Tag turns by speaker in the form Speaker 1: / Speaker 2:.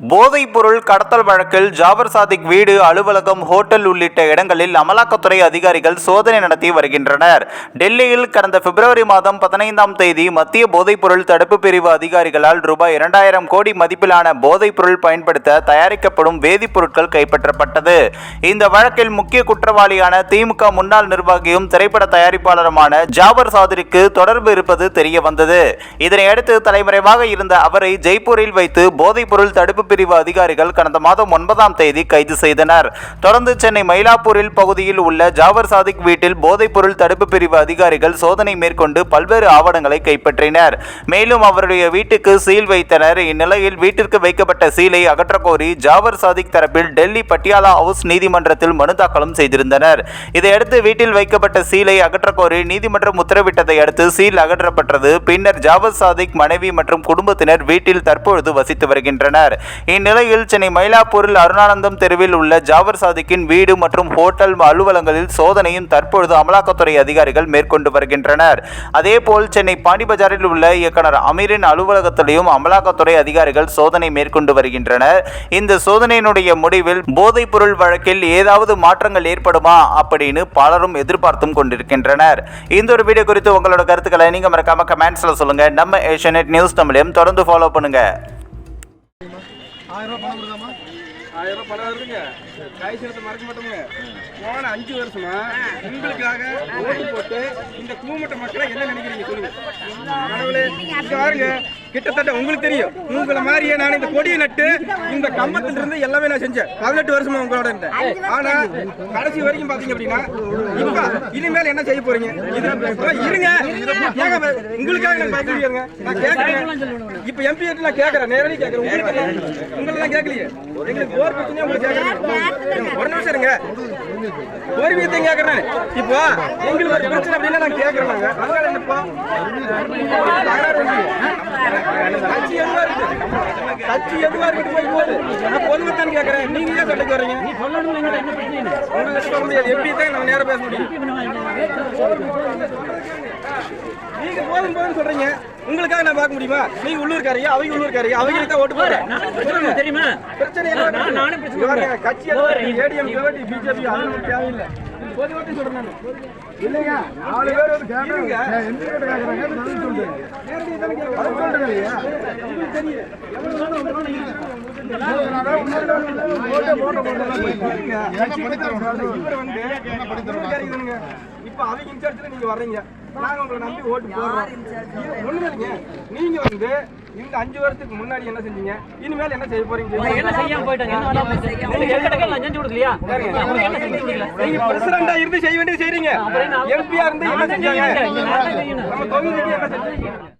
Speaker 1: போதைப்பொருள் கடத்தல் வழக்கில் ஜாபர் சாதிக் வீடு அலுவலகம் ஹோட்டல் உள்ளிட்ட இடங்களில் அமலாக்கத்துறை அதிகாரிகள் சோதனை நடத்தி வருகின்றனர். டெல்லியில் கடந்த பிப்ரவரி மாதம் பதினைந்தாம் தேதி மத்திய போதைப்பொருள் தடுப்பு பிரிவு அதிகாரிகளால் ரூபாய் இரண்டாயிரம் கோடி மதிப்பிலான போதைப்பொருள் பயன்படுத்த தயாரிக்கப்படும் வேதிப்பொருட்கள் கைப்பற்றப்பட்டது. இந்த வழக்கில் முக்கிய குற்றவாளியான திமுக முன்னாள் நிர்வாகியும் திரைப்பட தயாரிப்பாளருமான ஜாபர் சாதிருக்கு தொடர்பு இருப்பது தெரிய வந்தது இதனையடுத்து தலைமறைவாக இருந்த அவரை ஜெய்ப்பூரில் வைத்து போதைப்பொருள் தடுப்பு பிரிவு அதிகாரிகள் கடந்த மாதம் ஒன்பதாம் தேதி கைது செய்தனர். தொடர்ந்து சென்னை மயிலாப்பூரில் பகுதியில் உள்ள ஜாவர் சாதிக் வீட்டில் போதைப்பொருள் தடுப்பு பிரிவு அதிகாரிகள் சோதனை மேற்கொண்டு பல்வேறு ஆவணங்களை கைப்பற்றினர். மேலும் அவருடைய வீட்டுக்கு சீல் வைத்தனர். இந்நிலையில் வீட்டிற்கு வைக்கப்பட்ட சீலை அகற்றக்கோரி ஜாவர் சாதிக் தரப்பில் டெல்லி பட்டியாலா ஹவுஸ் நீதிமன்றத்தில் மனு தாக்கலும் செய்திருந்தனர். இதையடுத்து வீட்டில் வைக்கப்பட்ட சீலை அகற்றக்கோரி நீதிமன்றம் உத்தரவிட்டதை அடுத்து சீல் அகற்றப்பட்டது. பின்னர் ஜாவர் சாதிக் மனைவி மற்றும் குடும்பத்தினர் வீட்டில் தற்பொழுது வசித்து வருகின்றனர். இந்நிலையில் சென்னை மயிலாப்பூரில் அருணானந்தம் தெருவில் உள்ள ஜாவர் சாதிக்கின் வீடு மற்றும் ஹோட்டல் அலுவலகங்களில் சோதனையும் தற்பொழுது அமலாக்கத்துறை அதிகாரிகள் மேற்கொண்டு வருகின்றனர். அதேபோல் சென்னை பாண்டிபஜாரில் உள்ள இயக்குனர் அமீரின் அலுவலகத்திலையும் அமலாக்கத்துறை அதிகாரிகள் சோதனை மேற்கொண்டு வருகின்றனர். இந்த சோதனையினுடைய முடிவில் போதைப் பொருள் வழக்கில் ஏதாவது மாற்றங்கள் ஏற்படுமா அப்படின்னு பலரும் எதிர்பார்த்தும் கொண்டிருக்கின்றனர். இந்த ஒரு வீடியோ குறித்து உங்களோட கருத்துக்களை நீங்க மறக்காம கமெண்ட்ஸ்ல சொல்லுங்க. நம்ம ஏஷியநெட் நியூஸ் தமிழையும் தொடர்ந்து ஃபாலோ பண்ணுங்க.
Speaker 2: ஆயிரம் ரூபாய் பணம் கொடுக்காமா?
Speaker 3: ஆயிரம் ரூபாய் பணம் வருதுங்க. காய்ச்சலத்தை மறக்க மாட்டோங்க போன அஞ்சு வருஷமா உங்களுக்காக ஓட்டு போட்டு இந்த கூமட்ட மக்களை என்ன நினைக்கிறீங்க சொல்லுங்க? பாருங்க. கிட்டத்தட்ட உங்களுக்கு தெரியும். உங்களை மாதிரியே நான் இந்த கொடியை நட்டு இந்த கம்பத்துல இருந்து எல்லாமே நான் செஞ்சேன். பதினெட்டு வருஷமா உங்களோட இருந்தேன். ஆனா கடைசி வரைக்கும் பாத்தீங்க அப்படின்னா இப்ப இனிமேல் என்ன செய்ய போறீங்க? இருங்க. உங்களுக்காக நான் பயப்படுவீங்க நான் கேட்கறேன் இப்ப எம்பி நான் கேட்கறேன் நேரடி கேட்கறேன் உங்களுக்கு எல்லாம் உங்களை எல்லாம் கேட்கலையே எங்களுக்கு போர் பிரச்சனையா உங்களுக்கு கேட்கறேன் ஒரு நிமிஷம் இருங்க. ஒரு விஷயத்தையும் கேட்கறேன் இப்போ எங்களுக்கு ஒரு பிரச்சனை அப்படின்னா நான் கேட்கறேன் நாங்க. அதனால என்னப்பா தகராறு வந்து கட்சி எதுவா இருக்கு கட்சி எதுவா இருக்கு போய் போகுது? நான் பொதுமத்தான் கேட்கறேன். நீங்க ஏன் சண்டைக்கு வர்றீங்க உங்களுக்கு சொல்ல முடியாது. எம்பி தான் நம்ம நேரம் பேச முடியும். நீங்க போதும் போதும் சொல்றீங்க. உங்களுக்காக நான் பார்க்க முடியுமா? நீங்க உள்ளூர்காரங்க அவங்க உள்ளூர்காரங்க அவங்களுக்கு தான் ஓட்டு
Speaker 4: சொல்லுங்க தெரியுமா?
Speaker 3: பிரச்சனை
Speaker 4: பிரச்சனை.
Speaker 3: கட்சி ஏடிஎம் பிஜேபி அது தேவையில்லை. பொது ஓட்டு சொல்றேன் நான்.
Speaker 2: இல்லைங்க நாலு பேர் வந்து கேட்கறாங்க
Speaker 3: இருங்க.
Speaker 2: எந்த கிட்ட கேட்கறாங்க சொல்றேன்
Speaker 3: தானே
Speaker 2: சொல்றேன் இல்லையா
Speaker 3: உங்களுக்கு. எவ்வளவு. இவர் வந்து. இப்ப அவங்க இன்சார்ஜ்ல நீங்க வர்றீங்க. நாங்க உங்களை நம்பி ஓட்டு போடுறோம். இது ஒண்ணுமே இல்லைங்க. நீங்க வந்து இந்த அஞ்சு வருஷத்துக்கு முன்னாடி என்ன செஞ்சீங்க? இனிமேல் என்ன செய்ய போறீங்க?
Speaker 4: என்ன செய்யாம போயிட்டாங்க?
Speaker 3: இருந்து செய்ய வேண்டியது செய்றீங்க. எம்பியா இருந்து என்ன செஞ்சாங்க. நம்ம தொகுதிக்கு என்ன செஞ்சீங்க?